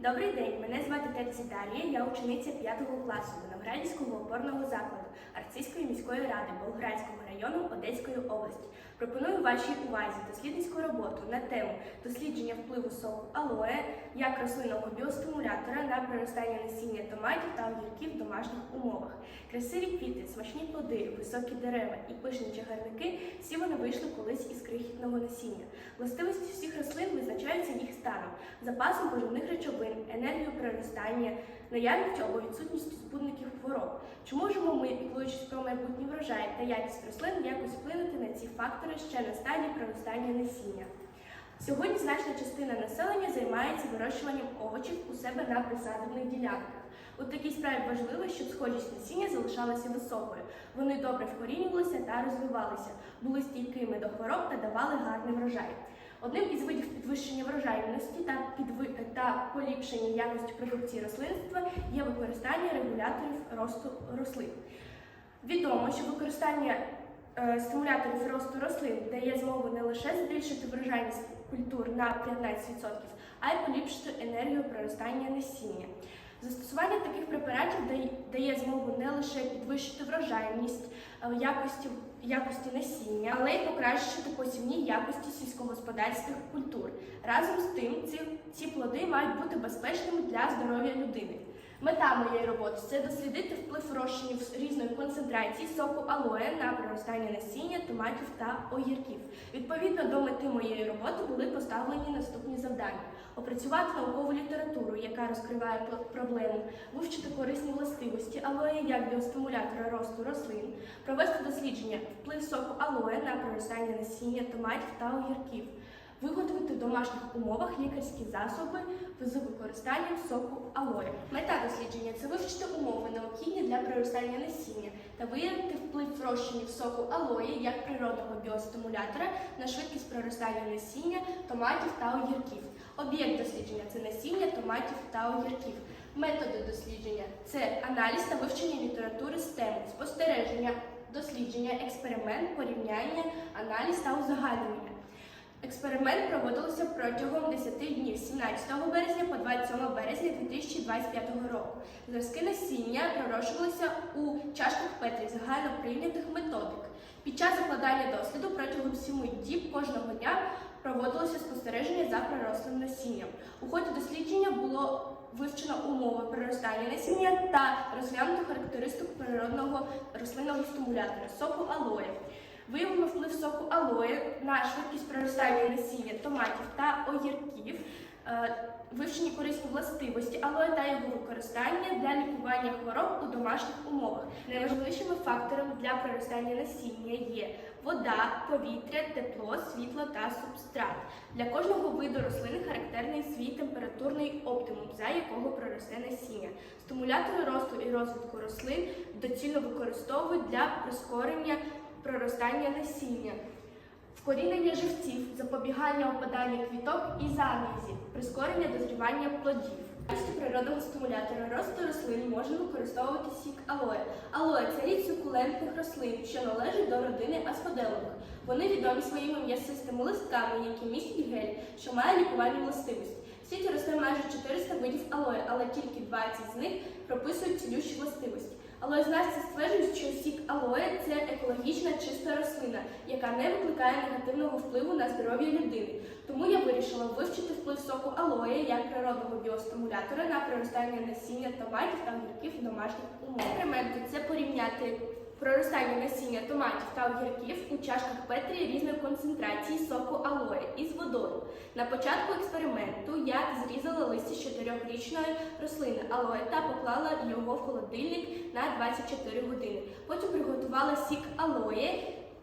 Добрий день, мене звати Терці Дар'я, я учениця 5 класу Виноградівського опорного закладу Арцизької міської ради Болградського району Одеської області. Пропоную вашій увазі дослідницьку роботу на тему дослідження впливу соку алоє як рослинного біостимулятора на приростання насіння томатів та огірків в домашніх умовах. Красиві квіти, смачні плоди, високі дерева і пишні чагарники всі вони вийшли колись із крихітного насіння. Властивості всіх рослин визначаються їх станом, запасом поживних речовин, енергією приростання, наявністю або відсутністю збудників хвороб. Чи можемо ми, піклуючись про майбутній врожай та якість рослин, якось вплинути на ці фактори ще на стадії проростання насіння? Сьогодні значна частина населення займається вирощуванням овочів у себе на присадибних ділянках. У такій справі важливо, щоб схожість насіння залишалася високою. Вони добре вкорінювалися та розвивалися, були стійкими до хвороб та давали гарний врожай. Одним із видів підвищення врожайності та, підви... та поліпшення якості продукції рослинства є використання регуляторів росту рослин. Відомо, що використання е, стимуляторів росту рослин дає змогу не лише збільшити врожайність культур на 15%, а й поліпшити енергію проростання насіння. Застосування таких препаратів дає- змогу не лише підвищити врожайність е, якості, якості насіння, але й покращити посівні якості сільськогосподарських культур. Разом з тим, ці, ці плоди мають бути безпечними для здоров'я людини. Мета моєї роботи це дослідити вплив розчинів різної концентрації соку алоє на проростання насіння, томатів та огірків. Відповідно до мети моєї роботи були поставлені наступні завдання: опрацювати наукову літературу, яка розкриває про- проблему, вивчити корисні властивості алоє як біостимулятора росту рослин, провести дослідження вплив соку алоє на проростання насіння, томатів та огірків. Виготовити в домашніх умовах лікарські засоби з використанням соку алоє. Мета дослідження це вивчити умови, необхідні для приростання насіння та виявити вплив розчинів соку алої як природного біостимулятора на швидкість проростання насіння, томатів та огірків. Об'єкт дослідження це насіння, томатів та огірків. Методи дослідження це аналіз та вивчення літератури з спостереження, дослідження, експеримент, порівняння, аналіз та узагальнення. Експеримент проводився протягом 10 днів з 17 березня по 27 березня 2025 року. Зразки насіння пророщувалися у чашках Петрі загально прийнятих методик. Під час закладання досліду протягом 7 діб кожного дня проводилося спостереження за пророслим насінням. У ході дослідження було вивчено умови приростання насіння та розглянуто характеристику природного рослинного стимулятора соку алоє. Виявлено вплив соку алоє на швидкість проростання насіння томатів та огірків, е, вивчені корисні властивості алоє та його використання для лікування хвороб у домашніх умовах. Найважливішими факторами для проростання насіння є вода, повітря, тепло, світло та субстрат. Для кожного виду рослини характерний свій температурний оптимум, за якого проросте насіння. Стимулятори росту і розвитку рослин доцільно використовують для прискорення проростання насіння, вкорінення живців, запобігання опаданню квіток і замізів, прискорення дозрівання плодів. Природного стимулятора росту рослин можна використовувати сік алоє. Алоє це рід сукулентних рослин, що належать до родини асфоделових. Вони відомі своїми м'ясистими листками, які містять гель, що має лікувальні властивості. В світі росте майже 400 видів алоє, але тільки 20 з них прописують цілющі властивості. Алоєзнавці стверджують, що сік алоє екологічна чиста рослина, яка не викликає негативного впливу на здоров'я людини. Тому я вирішила вивчити вплив соку алоє як природного біостимулятора на проростання насіння томатів та огірків в домашніх умовах. Експерименти це порівняти проростання насіння томатів та огірків у чашках Петрі різної концентрації соку алоє із водою. На початку експерименту я зрізала листя з чотирьохрічної рослини алоє та поклала його в холодильник на 24 години. Потім приготувала сік алоє,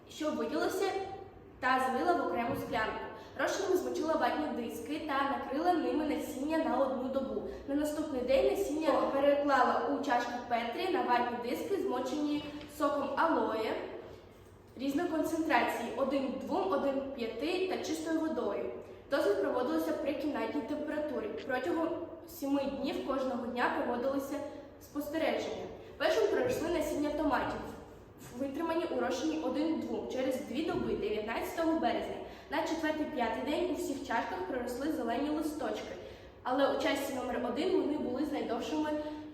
що виділося, та злила в окрему склянку. Розчином змочила ватні диски та накрила ними насіння на одну добу. На наступний день насіння переклала у чашках Петрі на ватні диски, змочені соком алоє різної концентрації 1,2, 1,5 та чистою водою. Дослід проводилося при кімнатній температурі. Протягом 7 днів кожного дня проводилися спостереження. Першим проросли насіння томатів, витримані у розчині 1,2 через 2 доби 19 березня. На 4-5 день у всіх чашках проросли зелені листочки. Але у часті номер 1 вони були з найдовшими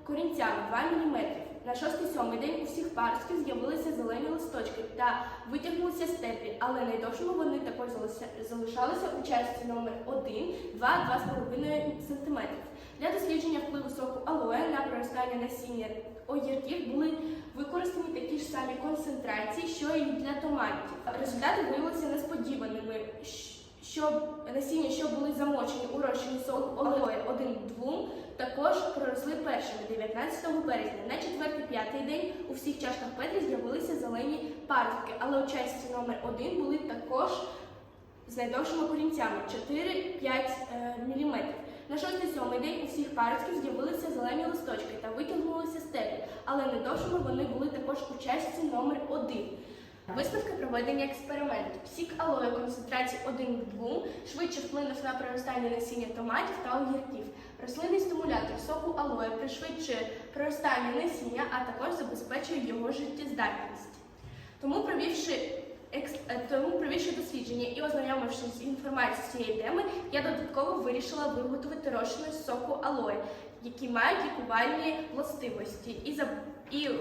корінцями 2 мм. На 6-7 день у всіх паростків з'явилися зелені листочки та витягнулися степлі, але найдовшими вони також залишалися у частці номер 1 2-2,5 см. Для дослідження впливу соку алоє на проростання насіння огірків були використані такі ж самі концентрації, що і для томатів. Результати виявилися несподіваними. Що насіння, що були замочені у розчині соку алоє 1-2, також проросли першими 19 березня. На 4-5 день у всіх чашках Петрі з'явилися зелені паростки, але у частці номер 1 були також з найдовшими корінцями 4-5 мм. На 6-7 день у всіх паростків з'явилися зелені листочки та витягнулися стеблі, але найдовшими вони були також у частці номер 1. Висновки проведення експерименту. Сік алою концентрації 1 к 2 швидше вплинув на проростання насіння томатів та огірків. Рослинний стимулятор соку алоє пришвидшує проростання насіння, а також забезпечує його життєздатність. Тому провівши екс- е, дослідження і ознайомившись з інформацією цієї теми, я додатково вирішила виготовити розчини з соку алоє, які мають лікувальні властивості і за і е,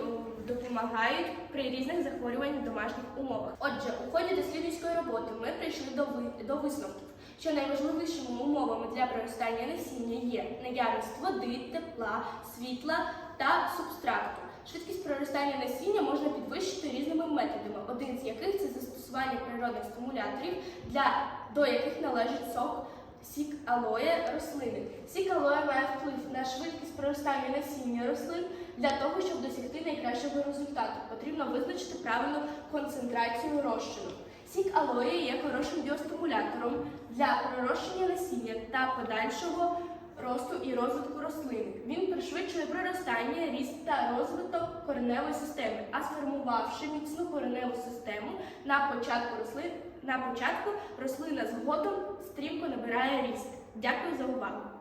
допомагають при різних захворюваннях в домашніх умовах. Отже, у ході дослідницької роботи ми прийшли до, до висновків, що найважливішими умовами для проростання насіння є наявність води, тепла, світла та субстракту. Швидкість проростання насіння можна підвищити різними методами, один з яких це застосування природних стимуляторів, для, до яких належить сок сік алоє рослини. Сік алоє має вплив на швидкість проростання насіння рослин. Для того, щоб досягти найкращого результату, потрібно визначити правильну концентрацію розчину. Сік алої є хорошим біостимулятором для пророщення насіння та подальшого росту і розвитку рослини. Він пришвидшує проростання, ріст та розвиток кореневої системи, а сформувавши міцну кореневу систему на початку рослин, на початку рослина згодом стрімко набирає ріст. Дякую за увагу!